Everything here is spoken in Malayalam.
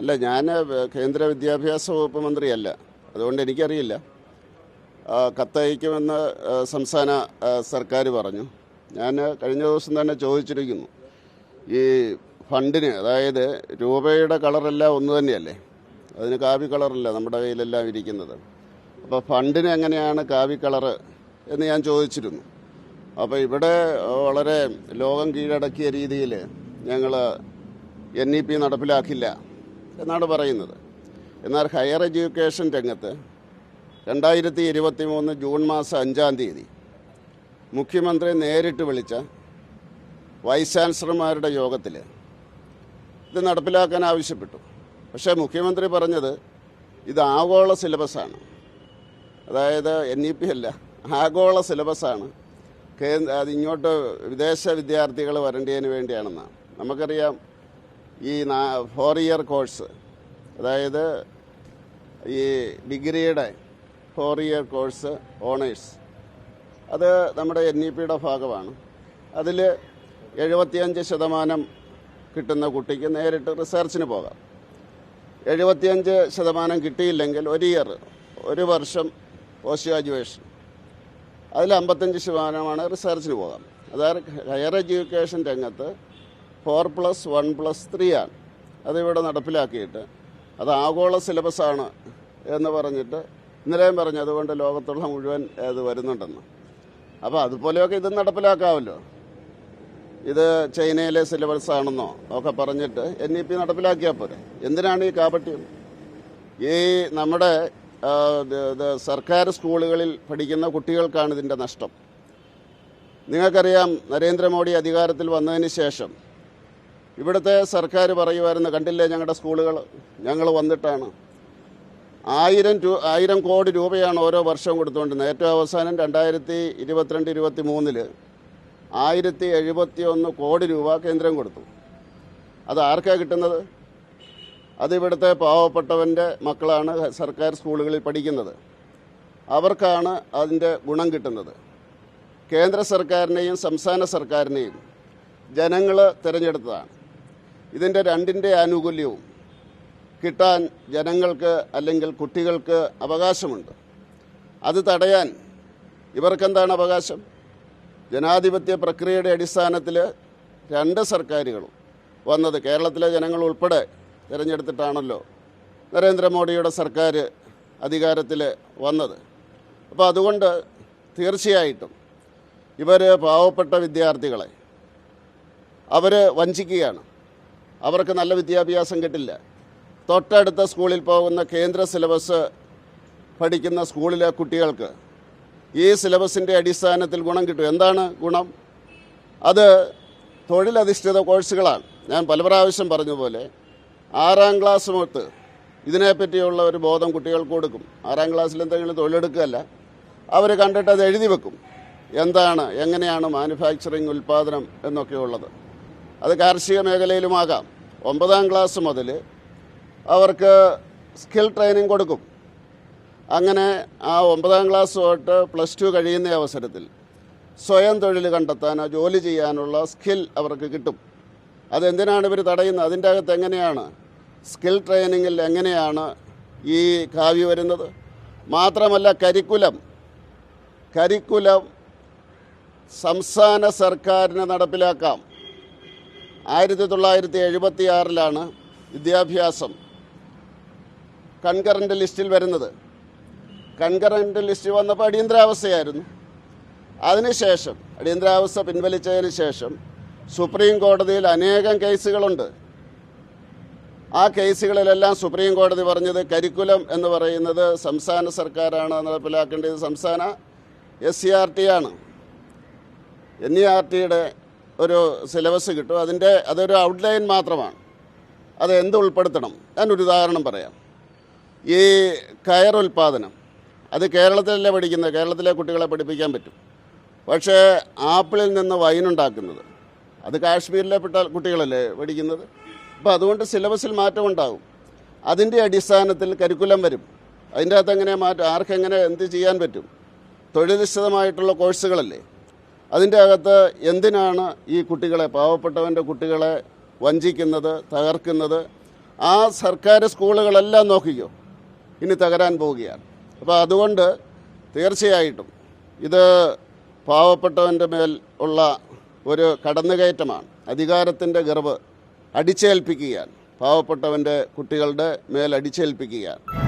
അല്ല ഞാൻ കേന്ദ്ര വിദ്യാഭ്യാസ വകുപ്പ് മന്ത്രിയല്ല. അതുകൊണ്ട് എനിക്കറിയില്ല. കത്തയക്കുമെന്ന് സംസ്ഥാന സർക്കാർ പറഞ്ഞു. ഞാൻ കഴിഞ്ഞ ദിവസം തന്നെ ചോദിച്ചിരിക്കുന്നു. ഈ ഫണ്ടിന് അതായത് രൂപയുടെ കളറെല്ലാം ഒന്ന് തന്നെയല്ലേ? അതിന് കാവി കളറല്ല നമ്മുടെ കയ്യിലെല്ലാം ഇരിക്കുന്നത്. അപ്പോൾ ഫണ്ടിന് എങ്ങനെയാണ് കാവി കളറ് എന്ന് ഞാൻ ചോദിച്ചിരുന്നു. അപ്പോൾ ഇവിടെ വളരെ ലോകം കീഴടക്കിയ രീതിയിൽ ഞങ്ങൾ എൻ ഇ പി നടപ്പിലാക്കില്ല. എന്നാണ് പറയുന്നത്. എന്നാൽ ഹയർ എഡ്യൂക്കേഷൻ രംഗത്ത് രണ്ടായിരത്തി ഇരുപത്തി മൂന്ന് ജൂൺ മാസം അഞ്ചാം തീയതി മുഖ്യമന്ത്രി നേരിട്ട് വിളിച്ച വൈസ് ചാൻസലർമാരുടെ യോഗത്തിൽ ഇത് നടപ്പിലാക്കാൻ ആവശ്യപ്പെട്ടു. പക്ഷേ മുഖ്യമന്ത്രി പറഞ്ഞത് ഇത് ആഗോള സിലബസാണ്. അതായത് എൻ ഇ പി അല്ല ആഗോള സിലബസാണ്. കേന്ദ്ര അത് ഇങ്ങോട്ട് വിദേശ വിദ്യാർത്ഥികൾ വരേണ്ടതിന് വേണ്ടിയാണെന്നാണ്. നമുക്കറിയാം ഈ ഫോർ ഇയർ കോഴ്സ് അതായത് ഈ ഡിഗ്രിയുടെ ഫോർ ഇയർ കോഴ്സ് ഓണേഴ്സ് അത് നമ്മുടെ എൻ ഇ പിയുടെ ഭാഗമാണ്. അതിൽ എഴുപത്തിയഞ്ച് ശതമാനം കിട്ടുന്ന കുട്ടിക്ക് നേരിട്ട് റിസർച്ചിന് പോകാം. എഴുപത്തിയഞ്ച് ശതമാനം കിട്ടിയില്ലെങ്കിൽ ഒരു ഇയർ ഒരു വർഷം പോസ്റ്റ് ഗ്രാജുവേഷൻ അതിൽ അമ്പത്തഞ്ച് ശതമാനമാണ് റിസർച്ചിന് പോകാം. അതായത് ഹയർ എഡ്യൂക്കേഷൻ രംഗത്ത് four plus one plus three ആണ്. അതിവിടെ നടപ്പിലാക്കിയിട്ട്. അത് ആഗോള സിലബസാണ് എന്ന് പറഞ്ഞിട്ട് ഇന്നലെയും പറഞ്ഞു അതുകൊണ്ട് ലോകത്തുള്ള മുഴുവൻ അത് വരുന്നുണ്ടെന്ന്. അപ്പോൾ അതുപോലെയൊക്കെ ഇത് നടപ്പിലാക്കാമല്ലോ ഇത് ചൈനയിലെ സിലബസ് ആണെന്നോ ഒക്കെ പറഞ്ഞിട്ട് എൻ ഇ പി നടപ്പിലാക്കിയാൽ പോരെ. എന്തിനാണ് ഈ കാപട്യം? ഈ നമ്മുടെ സർക്കാർ സ്കൂളുകളിൽ പഠിക്കുന്ന കുട്ടികൾക്കാണ് ഇതിന്റെ നഷ്ടം. നിങ്ങൾക്കറിയാം നരേന്ദ്രമോദി അധികാരത്തിൽ വന്നതിന് ശേഷം ഇവിടുത്തെ സർക്കാർ പറയുമായിരുന്നു കണ്ടില്ലേ ഞങ്ങളുടെ സ്കൂളുകൾ? ഞങ്ങൾ വന്നിട്ടാണ്. ആയിരം രൂ ആയിരം കോടി രൂപയാണ് ഓരോ വർഷവും കൊടുത്തുകൊണ്ടിരുന്നത്. ഏറ്റവും അവസാനം രണ്ടായിരത്തി ഇരുപത്തിരണ്ട് ഇരുപത്തി മൂന്നിൽ ആയിരത്തി എഴുപത്തി ഒന്ന് കോടി രൂപ കേന്ദ്രം കൊടുത്തു. അത് ആർക്കാ കിട്ടുന്നത്? അത് ഇവിടുത്തെ പാവപ്പെട്ടവന്റെ മക്കളാണ് സർക്കാർ സ്കൂളുകളിൽ പഠിക്കുന്നത്. അവർക്കാണ് അതിന്റെ ഗുണം കിട്ടുന്നത്. കേന്ദ്ര സർക്കാരിനെയും സംസ്ഥാന സർക്കാരിനെയും ജനങ്ങൾ തിരഞ്ഞെടുത്തതാണ്. ഇതിന്റെ രണ്ടിന്റെ ആനുകൂല്യവും കിട്ടാൻ ജനങ്ങൾക്ക് അല്ലെങ്കിൽ കുട്ടികൾക്ക് അവകാശമുണ്ട്. അത് തടയാൻ ഇവർക്കെന്താണ് അവകാശം? ജനാധിപത്യ പ്രക്രിയയുടെ അടിസ്ഥാനത്തിൽ രണ്ട് സർക്കാരുകളും വന്നത് കേരളത്തിലെ ജനങ്ങൾ ഉൾപ്പെടെ തിരഞ്ഞെടുത്തിട്ടാണല്ലോ നരേന്ദ്രമോദിയുടെ സർക്കാർ അധികാരത്തിൽ വന്നത്. അപ്പോൾ അതുകൊണ്ട് തീർച്ചയായിട്ടും ഇവർ പാവപ്പെട്ട വിദ്യാർത്ഥികളെ അവർ വഞ്ചിക്കുകയാണ്. അവർക്ക് നല്ല വിദ്യാഭ്യാസം കിട്ടില്ല. തൊട്ടടുത്ത സ്കൂളിൽ പോകുന്ന കേന്ദ്ര സിലബസ് പഠിക്കുന്ന സ്കൂളിലെ കുട്ടികൾക്ക് ഈ സിലബസിന്റെ അടിസ്ഥാനത്തിൽ ഗുണം കിട്ടും. എന്താണ് ഗുണം? അത് തൊഴിലധിഷ്ഠിത കോഴ്സുകളാണ്. ഞാൻ പല പ്രാവശ്യം പറഞ്ഞ പോലെ ആറാം ക്ലാസ് മുതൽ ഇതിനെപ്പറ്റിയുള്ള ഒരു ബോധം കുട്ടികൾക്ക് കൊടുക്കും. ആറാം ക്ലാസ്സിൽ എന്തെങ്കിലും തൊഴിലെടുക്കുകയല്ല. അവർ കണ്ടിട്ട് അത് എഴുതി വെക്കും. എന്താണ് എങ്ങനെയാണ് മാനുഫാക്ചറിങ് ഉൽപ്പാദനം എന്നൊക്കെ ഉള്ളത് അത് കാർഷിക മേഖലയിലുമാകാം. ഒമ്പതാം ക്ലാസ് മുതൽ അവർക്ക് സ്കിൽ ട്രെയിനിങ് കൊടുക്കും. അങ്ങനെ ആ ഒമ്പതാം ക്ലാസ് തൊട്ട് പ്ലസ് ടു കഴിയുന്ന അവസരത്തിൽ സ്വയം തൊഴിൽ കണ്ടെത്താനോ ജോലി ചെയ്യാനുള്ള സ്കിൽ അവർക്ക് കിട്ടും. അതെന്തിനാണ് ഇവർ തടയുന്നത്? അതിന്റെ അകത്ത് എങ്ങനെയാണ്? സ്കിൽ ട്രെയിനിങ്ങിൽ എങ്ങനെയാണ് ഈ കാവ്യ വരുന്നത്? മാത്രമല്ല കരിക്കുലം കരിക്കുലം സംസ്ഥാന സർക്കാരിനെ നടപ്പിലാക്കാം. ആയിരത്തി തൊള്ളായിരത്തി എഴുപത്തി ആറിലാണ് വിദ്യാഭ്യാസം കൺകറന്റ് ലിസ്റ്റിൽ വരുന്നത്. കൺകറന്റ് ലിസ്റ്റ് വന്നപ്പോൾ അടിയന്തരാവസ്ഥയായിരുന്നു. അതിനുശേഷം അടിയന്തരാവസ്ഥ പിൻവലിച്ചതിന് ശേഷം സുപ്രീം കോടതിയിൽ അനേകം കേസുകളുണ്ട്. ആ കേസുകളിലെല്ലാം സുപ്രീം കോടതി പറഞ്ഞത് കരിക്കുലം എന്ന് പറയുന്നത് സംസ്ഥാന സർക്കാരാണ് നടപ്പിലാക്കേണ്ടത്. സംസ്ഥാന എസ് സി ആർ ടി ആണ്. എൻ ഇ ആർ ടിയുടെ ഒരു സിലബസ് കിട്ടും. അതിന്റെ അതൊരു ഔട്ട്ലൈൻ മാത്രമാണ്. അത് എന്ത് ഉൾപ്പെടുത്തണം? ഞാനൊരു ഉദാഹരണം പറയാം. ഈ കയർ ഉൽപ്പാദനം. അത് കേരളത്തിലല്ലേ പഠിക്കുന്നത്? കേരളത്തിലെ കുട്ടികളെ പഠിപ്പിക്കാൻ പറ്റും. പക്ഷേ ആപ്പിളിൽ നിന്ന് വൈൻ ഉണ്ടാക്കുന്നത്. അത് കാശ്മീരിലെ പെട്ട കുട്ടികളല്ലേ പഠിക്കുന്നത്? അപ്പോൾ അതുകൊണ്ട് സിലബസിൽ മാറ്റം ഉണ്ടാകും. അതിന്റെ അടിസ്ഥാനത്തിൽ കരിക്കുലം വരും. അതിന്റെ അകത്ത് എങ്ങനെ മാറ്റം? ആർക്കെങ്ങനെ എന്ത് ചെയ്യാൻ പറ്റും? തൊഴിലധിഷ്ഠിതമായിട്ടുള്ള കോഴ്സുകളല്ലേ അതിന്റെ അകത്ത് എന്തിനാണ് ഈ കുട്ടികളെ പാവപ്പെട്ടവന്റെ കുട്ടികളെ വഞ്ചിക്കുന്നത് തകർക്കുന്നത്? ആ സർക്കാർ സ്കൂളുകളെല്ലാം നോക്കിക്കോ. ഇനി തകരാൻ പോവുകയാണ്. അപ്പോൾ അതുകൊണ്ട് തീർച്ചയായിട്ടും ഇത് പാവപ്പെട്ടവന്റെ മേൽ ഉള്ള ഒരു കടന്നുകയറ്റമാണ്. അധികാരത്തിന്റെ ഗർവ് അടിച്ചേൽപ്പിക്കുകയാണ്. പാവപ്പെട്ടവന്റെ കുട്ടികളുടെ മേൽ അടിച്ചേൽപ്പിക്കുകയാണ്.